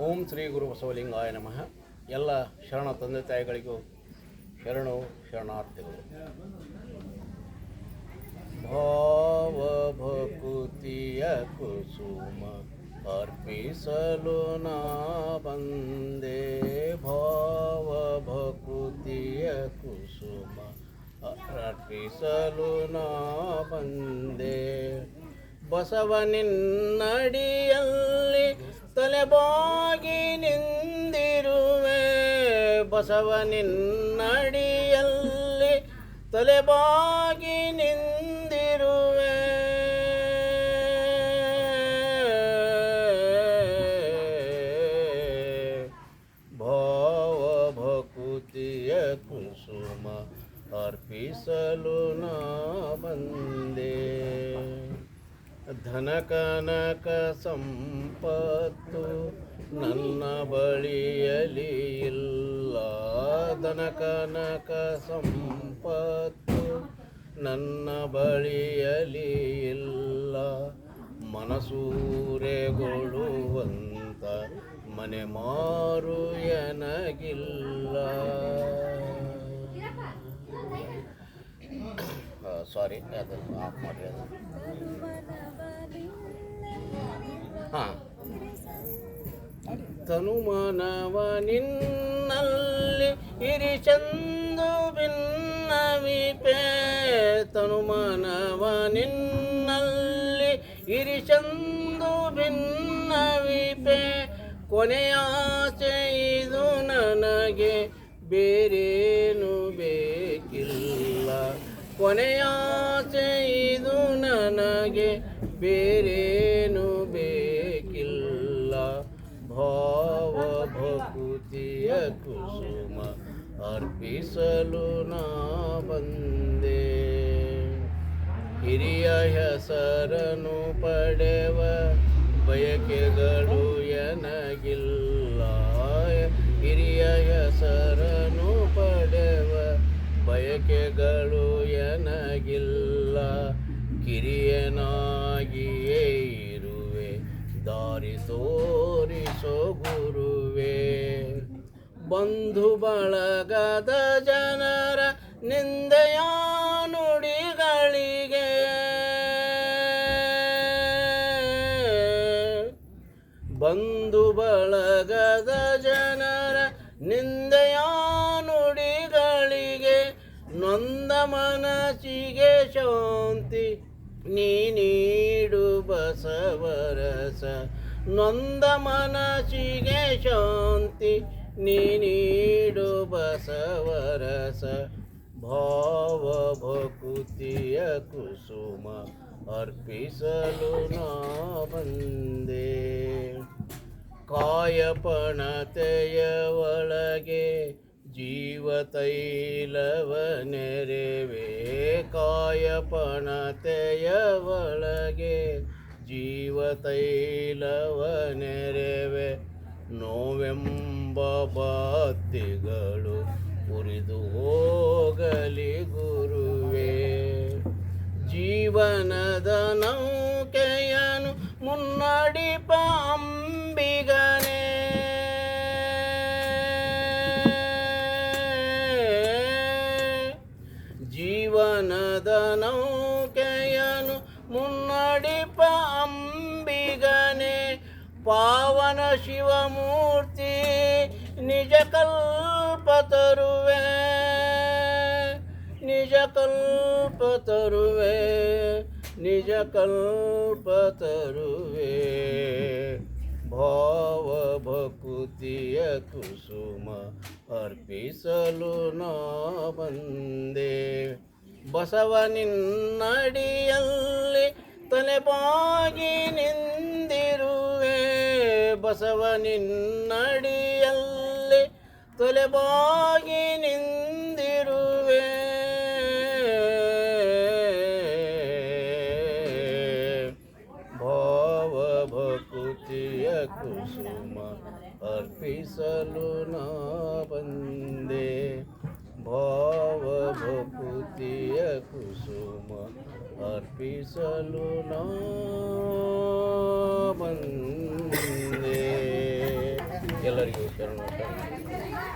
ಓಂ ಶ್ರೀ ಗುರು ಬಸವಲಿಂಗಾಯ ನಮಃ. ಎಲ್ಲ ಶರಣ ತಂದೆ ತಾಯಿಗಳಿಗೂ ಶರಣು ಶರಣಾರ್ಥಿಗಳು. ಭಾವ ಭಕುತಿಯ ಕುಸುಮ ಅರ್ಪಿಸಲು ನಾ ಬಂದೆ. ಭಾವ ಭಕುತಿಯ ಕುಸುಮ ಅರ್ಪಿಸಲು ನಾ ಬಂದೆ. ಬಸವನಿನ್ನಡಿಯಲ್ಲಿ ತಲೆಬಾಗಿ ನಿಂದಿರುವೆ. ಬಸವನಿನ್ನಡಿಯಲ್ಲಿ ತಲೆಬಾಗಿ ನಿಂದಿರುವೆ. ಭಾವ ಭಕುತಿಯ ಕುಸುಮ ಅರ್ಪಿಸಲು ನಾ ಬಂದೆ. ಧನ ಕನಕ ಸಂಪತ್ತು ನನ್ನ ಬಳಿಯಲಿ ಇಲ್ಲ. ಧನ ಕನಕ ಸಂಪತ್ತು ನನ್ನ ಬಳಿಯಲಿ ಇಲ್ಲ. ಮನಸೂರೆಗೊಳ್ಳುವಂತ ಮನೆ ಮಾರು ಎನಗಿಲ್ಲ. ಸಾರಿ ಅದು ಆಫ್ ಮಾಡಿರಿ ಅದು ತನುಮನವ ನಿನ್ನಲ್ಲಿ ಇರಿಚಂದು ಭಿನ್ನವಿಪೆ ತನುಮನವ ನಿನ್ನಲ್ಲಿ ಇರಿಚಂದು ಭಿನ್ನವಿಪೆ ಕೊನೆಯಾಸೆ ಇದು ನನಗೆ ಬೇರೇನು ಬೇಕಿಲ್ಲ ಕೊನೆಯಾಸೆ ಇದು ನನಗೆ ಬೇರೇನು ಬೇಕಿಲ್ಲ. ಭಾವ ಭಕುತಿಯ ಕುಸುಮ ಅರ್ಪಿಸಲು ನಾ ಬಂದೆ. ಹಿರಿಯ ಹೆಸರನ್ನು ಪಡೆವ ಬಯಕೆಗಳು ಎನಗಿಲ್ಲ. ಹಿರಿಯ ಹೆಸರನ್ನು ಪಡೆವ ಬಯಕೆಗಳು ಎನಗಿಲ್ಲ. ಕಿರಿಯನಾಗಿಯೇ ಇರುವೆ. ದಾರಿ ತೋರಿಸೋ ಗುರುವೆ. ಬಂಧು ಬಳಗದ ಜನರ ನಿಂದೆಯ ನುಡಿಗಳಿಗೆ ಬಂಧು ಬಳಗದ ಜನರ ನಿಂದೆಯ ನೊಂದ ಮನಸ್ಸಿಗೆ ಶಾಂತಿ ನೀ ನೀಡು ಬಸವರಸ. ನೊಂದ ಮನಸ್ಸಿಗೆ ಶಾಂತಿ ನೀ ನೀಡು ಬಸವರಸ. ಭಾವ ಭಕುತಿಯ ಕುಸುಮ ಅರ್ಪಿಸಲು ನಾ ಬಂದೆ. ಕಾಯಪಣತೆಯ ಒಳಗೆ ಜೀವ ತೈಲವ ನೆರೆವೆ ಕಾಯಪಣತೆಯ ಒಳಗೆ ಜೀವ ತೈಲವ ನೋವೆಂಬ ಬಾತಿಗಳು ಉರಿದು ಹೋಗಲಿ ಗುರುವೇ. ಜೀವನದ ನೌಕೆಯನು ಮುನ್ನಡಿ ಅಂಬಿಗನೇ ಪಾವನ ಶಿವಮೂರ್ತಿ ನಿಜ ಕಲ್ಪ ತರುವೆ, ನಿಜ ಕಲ್ಪ ತರುವೆ, ನಿಜ ಕಲ್ಪ ತರುವೆ. ಭಾವ ಭಕುತಿಯ ಕುಸುಮ ಅರ್ಪಿಸಲು ನಾ ಬಂದೆ. ಬಸವನಿನ್ನಡಿಯಲ್ಲಿ ತಲೆಬಾಗಿ ನಿಂದಿರುವೆ ಬಸವನಿನ್ನಡಿಯಲ್ಲಿ ತೊಲೆಬಾಗಿ ನಿಂದಿರುವೆ. ಭಾವ ಭಕುತಿಯ ಕುಸುಮ ಅರ್ಪಿಸಲು ನಾ ಬಂದೆ. ಭಾವ ಕುಸುಮ ಅರ್ಪಿಸಲು ನಾ ಬಂದೆ. ಎಲ್ಲರಿಗೂ ಶರಣ